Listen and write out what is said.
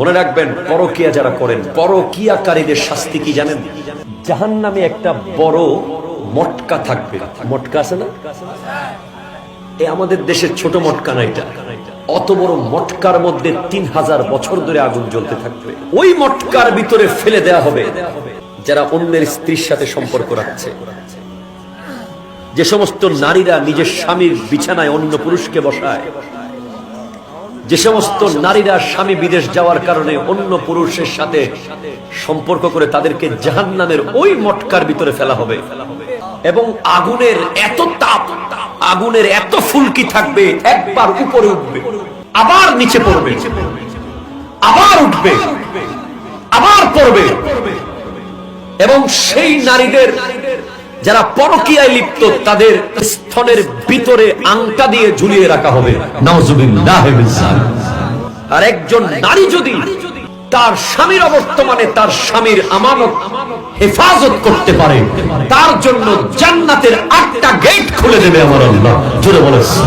মনে রাখবেন, পরকিয়া যারা করেন, পরকিয়াকারীদের শাস্তি কি জানেন? জাহান নামে একটা বড় মটকা থাকবে। মটকা আছে না? এ আমাদের দেশের ছোট মটকা না এটা? অত বড় মটকার মধ্যে তিন হাজার বছর ধরে আগুন জ্বলতে থাকবে। ওই মটকার ভিতরে ফেলে দেয়া হবে, যারা অন্যের স্ত্রীর সাথে সম্পর্ক রাখছে। যে সমস্ত নারীরা নিজের স্বামীর বিছানায় অন্য পুরুষকে বসায় যে সমস্ত নারীরা স্বামী বিদেশ যাওয়ার কারণে অন্য পুরুষের সাথে সম্পর্ক করে তাদেরকে জাহান্নামের ওই মটকার ভিতরে ফেলা হবে। এবং আগুনের এত তাপ, আগুনের এত ফুলকি থাকবে, একবার উপরে উঠবে, আবার নিচে পড়বে, আবার উঠবে, আবার পড়বে। এবং সেই নারীদের যারা পরকিয়ায় লিপ্ত, তাদের স্তনের ভিতরে আংটা দিয়ে ঝুলিয়ে রাখা হবে। আর একজন নারী যদি তার স্বামীর অবর্তমানে তার স্বামীর আমানত, হেফাজত করতে পারে, তার জন্য জান্নাতের আটটা গেট খুলে দেবে আমার আল্লাহ। জোরে বলেছে